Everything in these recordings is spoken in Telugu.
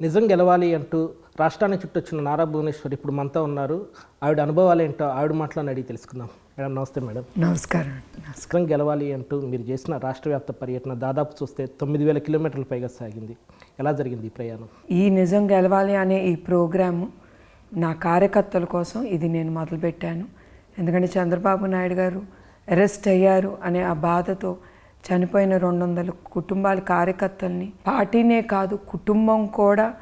నిజం గెలవాలి అంటూ రాష్ట్రాన్ని చుట్టొచ్చిన నారా భువనేశ్వర్ ఇప్పుడు మనతో ఉన్నారు. ఆవిడ అనుభవాలు ఏంటో ఆవిడ మాటలను అడిగి తెలుసుకుందాం. మేడం నమస్తే మేడం. నమస్కారం నిజం గెలవాలి అంటూ మీరు చేసిన రాష్ట్ర వ్యాప్త పర్యటన దాదాపు చూస్తే తొమ్మిది వేల కిలోమీటర్ల పైగా సాగింది. ఎలా జరిగింది ఈ ప్రయాణం? ఈ నిజం గెలవాలి అనే ఈ ప్రోగ్రాము నా కార్యకర్తల కోసం ఇది నేను మొదలుపెట్టాను. ఎందుకంటే చంద్రబాబు నాయుడు గారు అరెస్ట్ అయ్యారు అనే ఆ బాధతో చనిపోయిన రెండు వందల కుటుంబాల కార్యకర్తల్ని. పార్టీనే కాదు కుటుంబం కూడా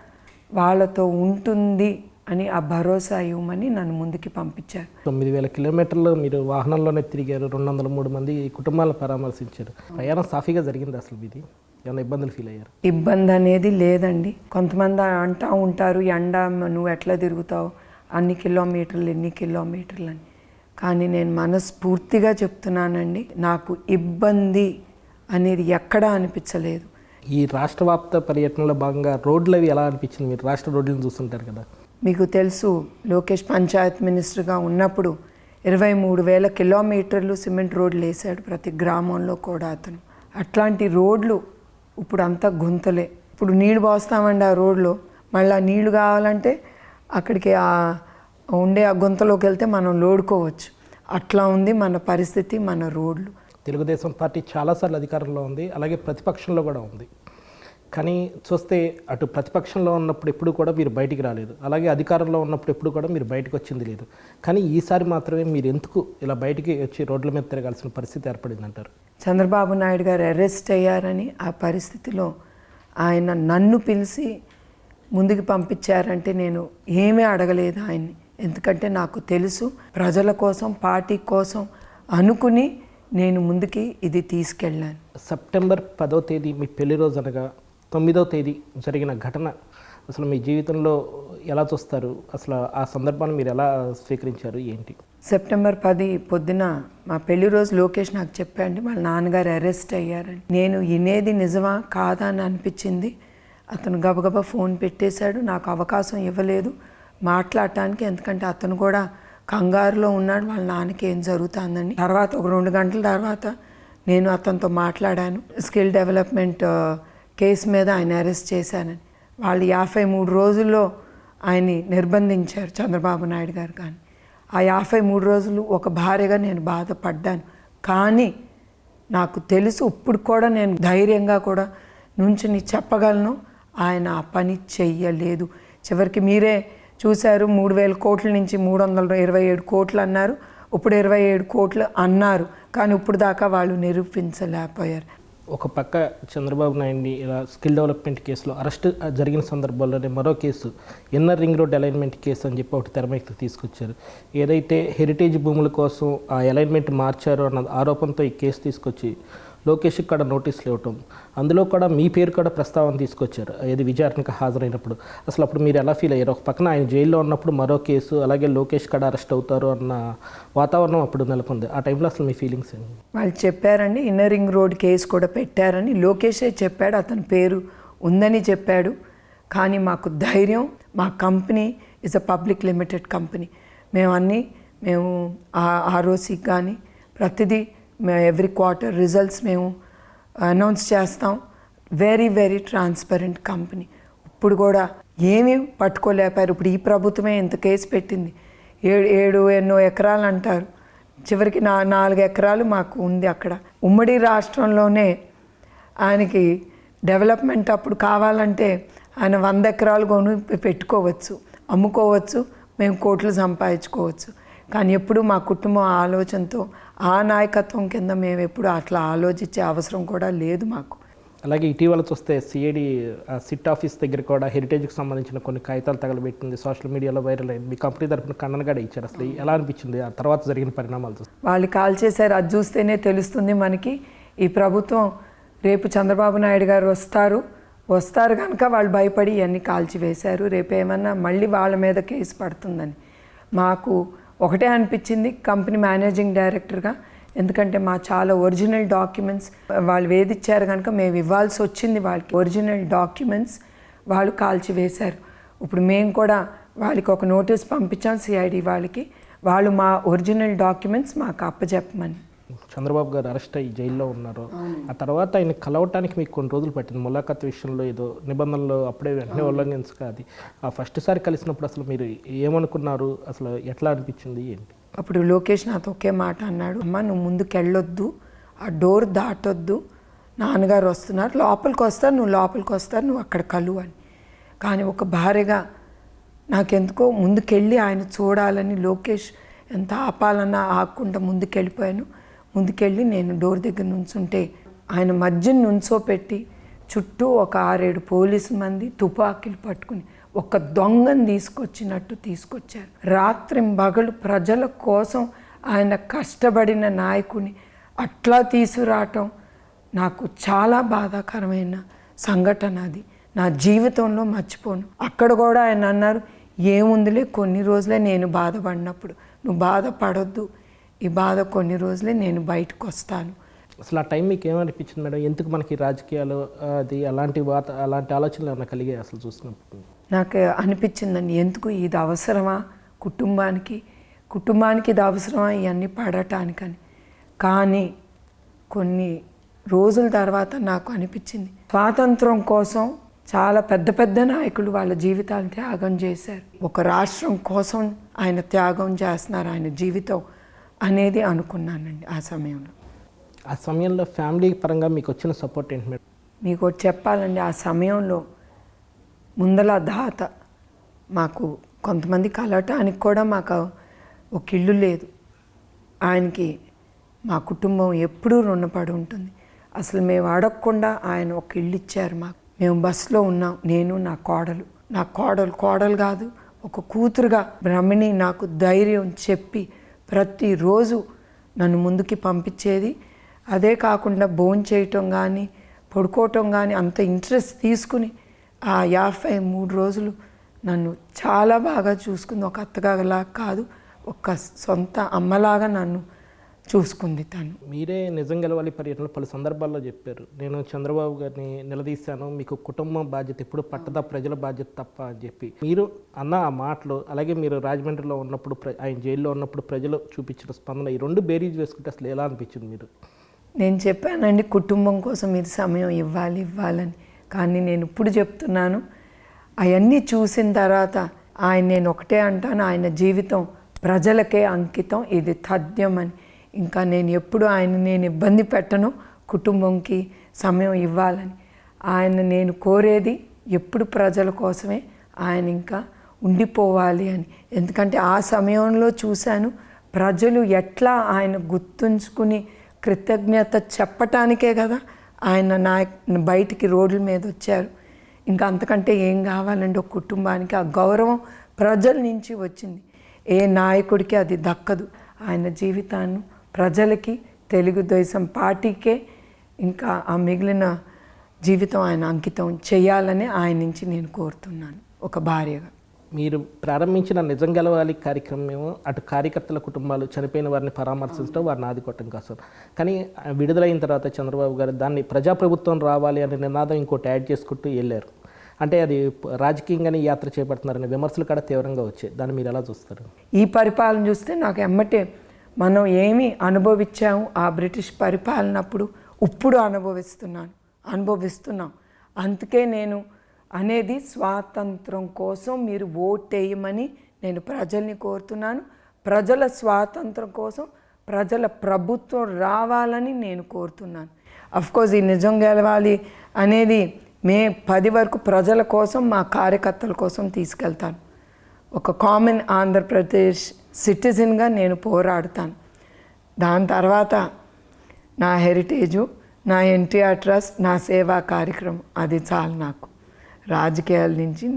వాళ్ళతో ఉంటుంది అని ఆ భరోసా ఇవ్వమని నన్ను ముందుకి పంపించారు. తొమ్మిది వేల కిలోమీటర్లు మీరు వాహనంలోనే తిరిగారు రెండు వందల మూడు మంది కుటుంబాలను పరామర్శించారు. ప్రయాణం సాఫీగా జరిగింది అసలు ఇది ఏమైనా ఇబ్బందులు ఫీల్ అయ్యారు? ఇబ్బంది అనేది లేదండి. కొంతమంది అంటూ ఉంటారు ఎండ నువ్వు ఎట్లా తిరుగుతావు? అన్ని కిలోమీటర్లు ఎన్ని కిలోమీటర్లు అని కానీ నేను మనస్ఫూర్తిగా చెప్తున్నానండి నాకు ఇబ్బంది అనేది ఎక్కడా అనిపించలేదు. ఈ రాష్ట్ర వ్యాప్త పర్యటనలో భాగంగా రోడ్లు అవి ఎలా అనిపించింది? మీరు రాష్ట్ర రోడ్లను చూస్తుంటారు కదా. మీకు తెలుసు లోకేష్ పంచాయత్ మినిస్టర్గా ఉన్నప్పుడు ఇరవై మూడు వేల కిలోమీటర్లు సిమెంట్ రోడ్లు వేసాడు ప్రతి గ్రామంలో కూడా అతను. అట్లాంటి రోడ్లు ఇప్పుడు అంతా గుంతలే. ఇప్పుడు నీళ్ళు పోస్తామండి ఆ రోడ్లో. మళ్ళీ ఆ నీళ్ళు కావాలంటే అక్కడికి ఆ ఉండే ఆ గుంతలోకి వెళ్తే మనం లోడుకోవచ్చు. అట్లా ఉంది మన పరిస్థితి మన రోడ్లు. తెలుగుదేశం పార్టీ చాలాసార్లు అధికారంలో ఉంది అలాగే ప్రతిపక్షంలో కూడా ఉంది. కానీ చూస్తే అటు ప్రతిపక్షంలో ఉన్నప్పుడు ఎప్పుడు కూడా మీరు బయటికి రాలేదు అలాగే అధికారంలో ఉన్నప్పుడు ఎప్పుడు కూడా మీరు బయటకు వచ్చింది లేదు. కానీ ఈసారి మాత్రమే మీరు ఎందుకు ఇలా బయటికి వచ్చి రోడ్ల మీద తిరగాల్సిన పరిస్థితి ఏర్పడింది అంటారు చంద్రబాబు నాయుడు గారు అరెస్ట్ అయ్యారని ఆ పరిస్థితిలో ఆయన నన్ను పిలిచి ముందుకు పంపించారంటే నేను ఏమీ అడగలేదు ఆయన్ని. ఎందుకంటే నాకు తెలుసు ప్రజల కోసం పార్టీ కోసం అనుకుని నేను ముందుకి ఇది తీసుకెళ్ళాను. సెప్టెంబర్ పదో తేదీ మీ పెళ్ళి రోజు అనగా తొమ్మిదో తేదీ జరిగిన ఘటన అసలు మీ జీవితంలో ఎలా చూస్తారు? అసలు ఆ సందర్భాన్ని మీరు ఎలా స్వీకరించారు? ఏంటి? సెప్టెంబర్ పది పొద్దున మా పెళ్ళి రోజు లోకేష్ నాకు చెప్పాండి వాళ్ళ నాన్నగారు అరెస్ట్ అయ్యారని. నేను వినేది నిజమా కాదా అని అనిపించింది. అతను గబగబా ఫోన్ పెట్టేశాడు నాకు అవకాశం ఇవ్వలేదు. మాట్లాడటానికి ఎందుకంటే అతను కూడా కంగారులో ఉన్నాడు వాళ్ళ నాన్నకి ఏం జరుగుతుందని. తర్వాత ఒక రెండు గంటల తర్వాత నేను అతనితో మాట్లాడాను. స్కిల్ డెవలప్మెంట్ కేసు మీద ఆయన అరెస్ట్ చేశానని. వాళ్ళు యాభై మూడు రోజుల్లో ఆయన్ని నిర్బంధించారు చంద్రబాబు నాయుడు గారు కానీ. ఆ యాభై మూడు రోజులు ఒక భార్యగా నేను బాధపడ్డాను. కానీ నాకు తెలుసు ఇప్పుడు కూడా నేను ధైర్యంగా కూడా నుంచుని చెప్పగలను ఆయన ఆ పని చెయ్యలేదు. చివరికి మీరే చూశారు. మూడు వేల కోట్ల నుంచి మూడు వందల ఇరవై ఏడు కోట్లు అన్నారు. ఇప్పుడు ఇరవై ఏడు కోట్లు అన్నారు. కానీ ఇప్పుడు దాకా వాళ్ళు నిరూపించలేకపోయారు. ఒక పక్క చంద్రబాబు నాయుడిని ఇలా స్కిల్ డెవలప్మెంట్ కేసులో అరెస్ట్ జరిగిన సందర్భంలోనే మరో case inner ring road alignment case అని చెప్పి ఒకటి తెరమైకి తీసుకొచ్చారు. ఏదైతే హెరిటేజ్ భూముల కోసం ఆ అలైన్మెంట్ మార్చారో అన్న ఆరోపణతో ఈ కేసు తీసుకొచ్చి లోకేష్కి కూడా నోటీసులు ఇవ్వటం. అందులో కూడా మీ పేరు కూడా ప్రస్తావన తీసుకొచ్చారు. ఏది విచారణకు హాజరైనప్పుడు. అసలు అప్పుడు మీరు ఎలా ఫీల్ అయ్యారు? ఒక పక్కన ఆయన జైల్లో ఉన్నప్పుడు మరో కేసు అలాగే లోకేష్ కూడా అరెస్ట్ అవుతారు అన్న వాతావరణం అప్పుడు నెలకొంది. ఆ టైంలో అసలు మీ ఫీలింగ్స్ ఏంటి? వాళ్ళు చెప్పారండి ఇన్నర్ రింగ్ రోడ్ కేసు కూడా పెట్టారని. లోకేషే చెప్పాడు అతని పేరు ఉందని చెప్పాడు. కానీ మాకు ధైర్యం మా company is a public limited company మేము అన్నీ మేము ఆర్ఓసీకి కానీ ప్రతిదీ ఎవ్రీ క్వార్టర్ రిజల్ట్స్ మేము అనౌన్స్ చేస్తాం. వెరీ వెరీ ట్రాన్స్పరెంట్ కంపెనీ ఇప్పుడు కూడా ఏమీ పట్టుకోలేపారు. ఇప్పుడు ఈ ప్రభుత్వమే ఇంత కేసు పెట్టింది. ఏడు ఏడు ఎన్నో ఎకరాలు అంటారు. చివరికి నా నాలుగు ఎకరాలు మాకు ఉంది అక్కడ. ఉమ్మడి రాష్ట్రంలోనే ఆయనకి డెవలప్మెంట్ అప్పుడు కావాలంటే ఆయన వంద ఎకరాలు కొను పెట్టుకోవచ్చు. అమ్ముకోవచ్చు. మేము కోట్లు సంపాదించుకోవచ్చు. కానీ ఎప్పుడు మా కుటుంబం ఆలోచనతో ఆ నాయకత్వం కింద మేము ఎప్పుడు అట్లా ఆలోచించే అవసరం కూడా లేదు మాకు. అలాగే ఇటీవల చూస్తే సిఐడి సిట్ ఆఫీస్ దగ్గర కూడా హెరిటేజ్కి సంబంధించిన కొన్ని కాగితాలు తగలబెట్టింది సోషల్ మీడియాలో వైరల్ అయింది. మీ కంపెనీ తరపున ఖండన కూడా ఇచ్చారు అసలు. ఎలా అనిపించింది? ఆ తర్వాత జరిగిన పరిణామాలు చూస్తే. వాళ్ళు కాల్ చేశారు అది చూస్తేనే తెలుస్తుంది మనకి. ఈ ప్రభుత్వం రేపు చంద్రబాబు నాయుడు గారు వస్తారు. వస్తారు కనుక వాళ్ళు భయపడి ఇవన్నీ కాల్చివేశారు. రేపు ఏమన్నా మళ్ళీ వాళ్ళ మీద కేసు పడుతుందని. మాకు ఒకటే అనిపించింది కంపెనీ మేనేజింగ్ డైరెక్టర్గా. ఎందుకంటే మా చాలా ఒరిజినల్ డాక్యుమెంట్స్ వాళ్ళు వేధిచ్చారు కనుక మేము ఇవ్వాల్సి వచ్చింది వాళ్ళకి. ఒరిజినల్ డాక్యుమెంట్స్ వాళ్ళు కాల్చివేశారు ఇప్పుడు మేము కూడా వాళ్ళకి ఒక నోటీస్ పంపించాం సిఐడి వాళ్ళకి. వాళ్ళు మా ఒరిజినల్ డాక్యుమెంట్స్ మాకు అప్పచెప్పమని చంద్రబాబు గారు అరెస్ట్ అయ్యి జైల్లో ఉన్నారు. ఆ తర్వాత ఆయన కలవటానికి మీకు కొన్ని రోజులు పట్టింది. ములాఖత్ విషయంలో ఏదో నిబంధనలు అప్పుడే వెంటనే ఉల్లంఘించక అది ఆ ఫస్ట్ సారి కలిసినప్పుడు అసలు మీరు ఏమనుకున్నారు? అసలు ఎట్లా అనిపించింది? ఏంటి? అప్పుడు లోకేష్ నాతో ఒకే మాట అన్నాడు. అమ్మ నువ్వు ముందుకు వెళ్ళొద్దు ఆ డోర్ దాటొద్దు. నాన్నగారు వస్తున్నారు. లోపలికి వస్తారు. నువ్వు లోపలికి వస్తారు. నువ్వు అక్కడ కలువు అని. కానీ ఒక భార్యగా నాకెందుకో ముందుకెళ్ళి ఆయన చూడాలని లోకేష్ ఎంత ఆపాలన్నా ఆకుండా ముందుకెళ్ళిపోయాను. ముందుకెళ్ళి నేను డోర్ దగ్గర నుంచుంటే ఆయన మధ్యన నుంచోపెట్టి చుట్టూ ఒక ఆరేడు పోలీసు మంది తుపాకీలు పట్టుకుని ఒక దొంగను తీసుకొచ్చినట్టు తీసుకొచ్చారు. రాత్రి మగలు ప్రజల కోసం ఆయన కష్టపడిన నాయకుని అట్లా తీసుకురావటం నాకు చాలా బాధాకరమైన సంఘటన అది. నా జీవితంలో మర్చిపోను. అక్కడ కూడా ఆయన అన్నారు ఏముందిలే కొన్ని రోజులే నేను బాధపడినప్పుడు. నువ్వు బాధపడొద్దు. ఈ బాధ కొన్ని రోజులే నేను బయటకు వస్తాను. అసలు ఆ టైం మీకు ఏమనిపించింది మేడం? ఎందుకు మనకి రాజకీయాలు అది అలాంటి వాత అలాంటి ఆలోచనలు ఏమైనా కలిగాయి అసలు చూసినప్పుడు నాకు అనిపించిందండి ఎందుకు ఇది అవసరమా కుటుంబానికి? కుటుంబానికి ఇది అవసరమా? ఇవన్నీ పడటానికని. కానీ కొన్ని రోజుల తర్వాత నాకు అనిపించింది స్వాతంత్రం కోసం చాలా పెద్ద పెద్ద నాయకులు వాళ్ళ జీవితాలు త్యాగం చేశారు. ఒక రాష్ట్రం కోసం ఆయన త్యాగం చేస్తున్నారు ఆయన జీవితం. అనేది అనుకున్నానండి ఆ సమయంలో. ఆ సమయంలో ఫ్యామిలీ పరంగా మీకు వచ్చిన సపోర్ట్ ఏంటి మేడం? మీకు చెప్పాలండి ఆ సమయంలో ముందల దాత మాకు కొంతమంది కలవటానికి కూడా మాకు ఒక ఇల్లు లేదు. ఆయనకి మా కుటుంబం ఎప్పుడూ రుణపడి ఉంటుంది. అసలు మేము అడగకుండా ఆయన ఒక ఇల్లు ఇచ్చారు మాకు. మేము బస్సులో ఉన్నాం నేను నా కోడలు. నా కోడలు కోడలు కాదు ఒక కూతురుగా బ్రహ్మణి నాకు ధైర్యం చెప్పి ప్రతిరోజు నన్ను ముందుకి పంపించేది. అదే కాకుండా భోజనం చేయటం కానీ పడుకోవటం కానీ అంత ఇంట్రెస్ట్ తీసుకుని ఆ యాభై మూడు రోజులు నన్ను చాలా బాగా చూసుకుంది. ఒక అత్తగాలా కాదు ఒక సొంత అమ్మలాగా నన్ను చూసుకుంది తను. మీరే నిజం గెలవాలి పర్యటనలో పలు సందర్భాల్లో చెప్పారు. నేను చంద్రబాబు గారిని నిలదీశాను మీకు కుటుంబం బాధ్యత ఎప్పుడు పట్టదా ప్రజల బాధ్యత తప్ప అని చెప్పి. మీరు అన్న ఆ మాటలు అలాగే మీరు రాజమండ్రిలో ఉన్నప్పుడు ఆయన జైల్లో ఉన్నప్పుడు ప్రజలు చూపించిన స్పందన ఈ రెండు బేరీజ్ వేసుకుంటే అసలు ఎలా అనిపించింది మీరు? నేను చెప్పానండి కుటుంబం కోసం మీరు సమయం ఇవ్వాలి ఇవ్వాలని. కానీ నేను ఇప్పుడు చెప్తున్నాను అవన్నీ చూసిన తర్వాత ఆయన నేను ఒకటే అంటాను ఆయన జీవితం ప్రజలకే అంకితం ఇది తథ్యం అని. ఇంకా నేను ఎప్పుడు ఆయన నేను ఇబ్బంది పెట్టను కుటుంబంకి సమయం ఇవ్వాలని. ఆయన నేను కోరేది ఎప్పుడు ప్రజల కోసమే ఆయన ఇంకా ఉండిపోవాలి అని. ఎందుకంటే ఆ సమయంలో చూశాను ప్రజలు ఎట్లా ఆయన గుర్తుంచుకుని కృతజ్ఞత చెప్పటానికే కదా ఆయన నా బయటికి రోడ్ల మీద వచ్చారు. ఇంకా అంతకంటే ఏం కావాలండి? ఒక కుటుంబానికి ఆ గౌరవం ప్రజల నుంచి వచ్చింది. ఏ నాయకుడికి అది దక్కదు. ఆయన జీవితాన్ని ప్రజలకి తెలుగుదేశం పార్టీకే ఇంకా ఆ మిగిలిన జీవితం ఆయన అంకితం చేయాలని ఆయన నుంచి నేను కోరుతున్నాను ఒక భార్యగా. మీరు ప్రారంభించిన నిజం గెలవాలి కార్యక్రమం అటు కార్యకర్తల కుటుంబాలు చనిపోయిన వారిని పరామర్శించడం వారిని ఆదుకోవటం కోసం కానీ విడుదలైన తర్వాత చంద్రబాబు గారు దాన్ని ప్రజాప్రభుత్వం రావాలి అనే నినాదం ఇంకోటి యాడ్ చేసుకుంటూ వెళ్ళారు. అంటే అది రాజకీయంగానే యాత్ర చేపడుతున్నారనే విమర్శలు కూడా తీవ్రంగా వచ్చాయి. దాన్ని మీరు ఎలా చూస్తారు? ఈ పరిపాలన చూస్తే నాకు ఎమ్మటే మనం ఏమి అనుభవించాము ఆ బ్రిటిష్ పరిపాలనప్పుడు ఇప్పుడు అనుభవిస్తున్నాను అనుభవిస్తున్నాం. అందుకే నేను అనేది స్వాతంత్రం కోసం మీరు ఓటేయమని నేను ప్రజల్ని కోరుతున్నాను. ప్రజల స్వాతంత్రం కోసం ప్రజల ప్రభుత్వం రావాలని నేను కోరుతున్నాను. కోర్స్ ఈ నిజం గెలవాలి అనేది మే పది వరకు ప్రజల కోసం మా కార్యకర్తల కోసం తీసుకెళ్తాను. ఒక కామన్ ఆంధ్రప్రదేశ్ సిటిజన్గా నేను పోరాడుతాను. దాని తర్వాత నా హెరిటేజు నా ఎన్టీఆర్ ట్రస్ట్ నా సేవా కార్యక్రమం. అది చాలు నాకు. రాజకీయాల నుంచి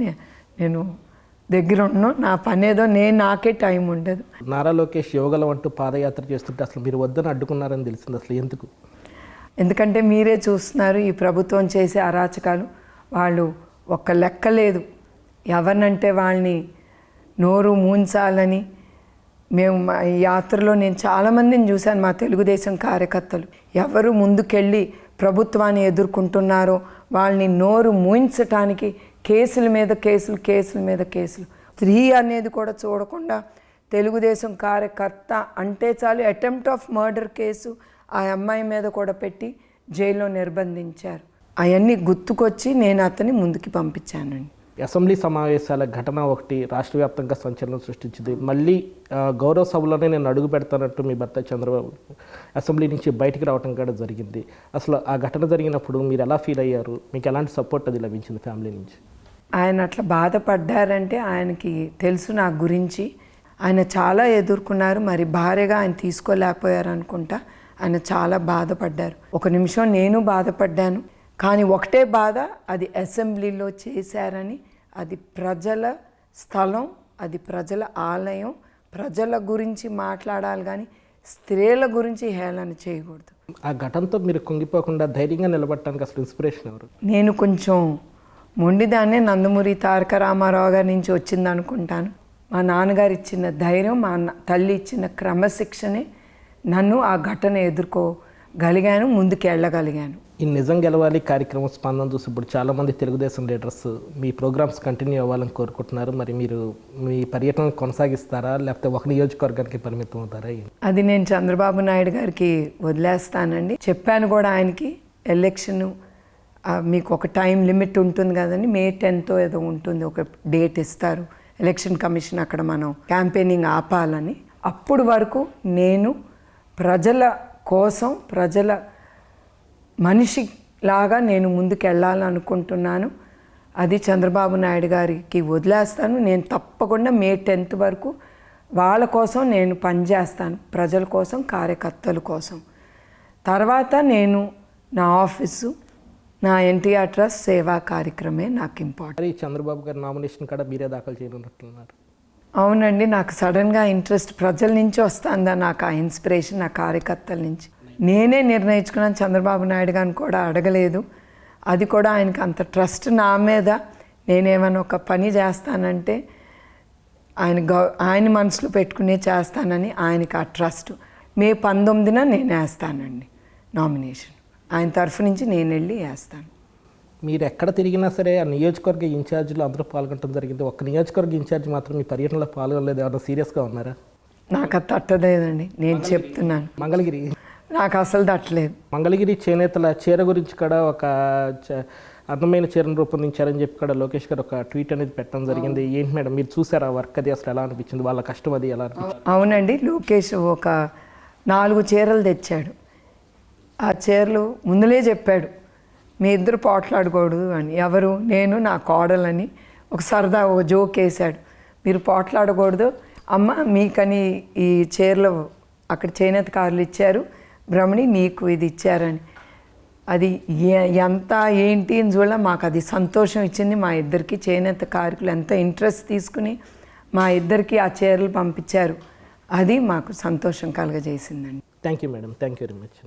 నేను దగ్గర ఉన్నాను నా పని ఏదో నేను నాకే టైం ఉండదు. నారా లోకేష్ యోగలం అంటూ పాదయాత్ర చేస్తుంటే అసలు మీరు వద్దని అడ్డుకున్నారని తెలిసింది అసలు ఎందుకు? ఎందుకంటే మీరే చూస్తున్నారు ఈ ప్రభుత్వం చేసే అరాచకాలు. వాళ్ళు ఒక్క లెక్క లేదు. ఎవరినంటే వాళ్ళని నోరు మూంచాలని మేము మా యాత్రలో నేను చాలామందిని చూశాను మా తెలుగుదేశం కార్యకర్తలు. ఎవరు ముందుకెళ్ళి ప్రభుత్వాన్ని ఎదుర్కొంటున్నారో వాళ్ళని నోరు మూయించటానికి కేసుల మీద కేసులు కేసుల మీద కేసులు. స్త్రీ అనేది కూడా చూడకుండా తెలుగుదేశం కార్యకర్త అంటే చాలు అటెంప్ట్ ఆఫ్ మర్డర్ కేసు ఆ అమ్మాయి మీద కూడా పెట్టి జైల్లో నిర్బంధించారు. అవన్నీ గుర్తుకొచ్చి నేను అతన్ని ముందుకి పంపించానండి. అసెంబ్లీ సమావేశాల ఘటన ఒకటి రాష్ట్ర వ్యాప్తంగా సంచలనం సృష్టించింది. మళ్ళీ గౌరవ సభలోనే నేను అడుగు పెడతానట్టు మీ భర్త చంద్రబాబు అసెంబ్లీ నుంచి బయటికి రావడం కూడా జరిగింది. అసలు ఆ ఘటన జరిగినప్పుడు మీరు ఎలా ఫీల్ అయ్యారు? మీకు ఎలాంటి సపోర్ట్ అది లభించింది ఫ్యామిలీ నుంచి? ఆయన అట్లా బాధపడ్డారంటే ఆయనకి తెలుసు నా గురించి. ఆయన చాలా ఎదుర్కొన్నారు మరి భార్యగా ఆయన తీసుకోలేకపోయారు అనుకుంటా ఆయన చాలా బాధపడ్డారు. ఒక నిమిషం నేను బాధపడ్డాను. కానీ ఒకటే బాధ అది అసెంబ్లీలో చేశారని అది ప్రజల స్థలం అది ప్రజల ఆలయం ప్రజల గురించి మాట్లాడాలి కానీ స్త్రీల గురించి హేళన చేయకూడదు. ఆ ఘటనతో మీరు కుంగిపోకుండా ధైర్యంగా నిలబడటానికి అసలు ఇన్స్పిరేషన్ ఎవరు? నేను కొంచెం మొండిదాన్నే నందమూరి తారక రామారావు గారి నుంచి వచ్చింది అనుకుంటాను. మా నాన్నగారు ఇచ్చిన ధైర్యం మా తల్లి ఇచ్చిన క్రమశిక్షణే నన్ను ఆ ఘటన ఎదుర్కోగలిగాను ముందుకు వెళ్ళగలిగాను ఈ నిజం గెలవాలి కార్యక్రమం స్పందన చూసి ఇప్పుడు చాలామంది తెలుగుదేశం లీడర్స్ మీ ప్రోగ్రామ్స్ కంటిన్యూ అవ్వాలని కోరుకుంటున్నారు. మరి మీరు మీ పర్యటన కొనసాగిస్తారా? లేకపోతే ఒక నియోజకవర్గానికి పరిమితం అవుతారా? అది నేను చంద్రబాబు నాయుడు గారికి వదిలేస్తానండి. చెప్పాను కూడా ఆయనకి ఎలక్షన్ మీకు ఒక టైం లిమిట్ ఉంటుంది కదండి. మే టెన్త్ ఏదో ఉంటుంది ఒక డేట్ ఇస్తారు. ఎలక్షన్ కమిషన్ అక్కడ మనం క్యాంపెయినింగ్ ఆపాలని. అప్పుడు వరకు నేను ప్రజల కోసం ప్రజల మనిషి లాగా నేను ముందుకెళ్ళాలనుకుంటున్నాను. అది చంద్రబాబు నాయుడు గారికి వదిలేస్తాను. నేను తప్పకుండా మే టెన్త్ వరకు వాళ్ళ కోసం నేను పనిచేస్తాను. ప్రజల కోసం కార్యకర్తల కోసం. తర్వాత నేను నా ఆఫీసు నా ఎన్టీఆర్ ట్రస్ట్ సేవా కార్యక్రమే నాకు ఇంపార్టెంట్. చంద్రబాబు గారి నామినేషన్ కూడా మీరే దాఖలు చేయనున్నట్లున్నారు అవునండి నాకు సడన్గా ఇంట్రెస్ట్ ప్రజల నుంచి వస్తుందా? నాకు ఆ ఇన్స్పిరేషన్ నా కార్యకర్తల నుంచి. నేనే నిర్ణయించుకున్నాను చంద్రబాబు నాయుడు గారిని కూడా అడగలేదు. అది కూడా ఆయనకి అంత ట్రస్ట్ నా మీద. నేనేమైనా ఒక పని చేస్తానంటే ఆయన గౌ ఆయన మనసులో పెట్టుకునే చేస్తానని ఆయనకి ఆ ట్రస్ట్. మే పంతొమ్మిదిన నేను వేస్తానండి నామినేషన్. ఆయన తరఫు నుంచి నేను వెళ్ళి వేస్తాను. మీరు ఎక్కడ తిరిగినా సరే ఆ నియోజకవర్గ ఇన్ఛార్జీలు అందరూ పాల్గొనడం జరిగింది. ఒక్క నియోజకవర్గ ఇన్ఛార్జ్ మాత్రం మీ పర్యటనలో పాల్గొనలేదు. ఎవరైనా సీరియస్గా ఉన్నారా? నాకు అది తట్టలేదండి. నేను చెప్తున్నాను. మంగళగిరి. నాకు అసలు తట్టలేదు. మంగళగిరి చేనేతల చీర గురించి కూడా ఒక అందమైన చీరను రూపొందించారని చెప్పి కూడా లోకేష్ గారు ఒక ట్వీట్ అనేది పెట్టడం జరిగింది. ఏంటి మేడం మీరు చూసారా వర్క్ అది అసలు ఎలా అనిపించింది? వాళ్ళ కష్టం అది ఎలా అనిపించింది? అవునండి. లోకేష్ ఒక నాలుగు చీరలు తెచ్చాడు. ఆ చీరలు ముందులే చెప్పాడు. మీ ఇద్దరు పోట్లాడకూడదు అని. ఎవరు? నేను నా కోడలని. ఒక సరదా ఒక జోక్ వేశాడు. మీరు పోట్లాడకూడదు. అమ్మ మీకని ఈ చీరలు అక్కడ చేనేత కార్లు ఇచ్చారు. భ్రమణి నీకు ఇది ఇచ్చారని. అది ఎంత ఏంటి అని చూడ మాకు అది సంతోషం ఇచ్చింది. మా ఇద్దరికి చేనేత కార్కులు ఎంత ఇంట్రెస్ట్ తీసుకుని మా ఇద్దరికి ఆ చీరలు పంపించారు. అది మాకు సంతోషం కలగజేసిందండి. Thank you madam thank you very much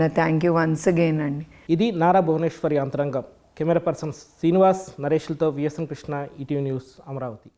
నా థ్యాంక్ యూ వన్స్ అగైన్ అండి ఇది నారా భువనేశ్వరి అంతరంగం. Camera person Srinivas నరేష్లతో VSN Krishna ETV news Amaravati.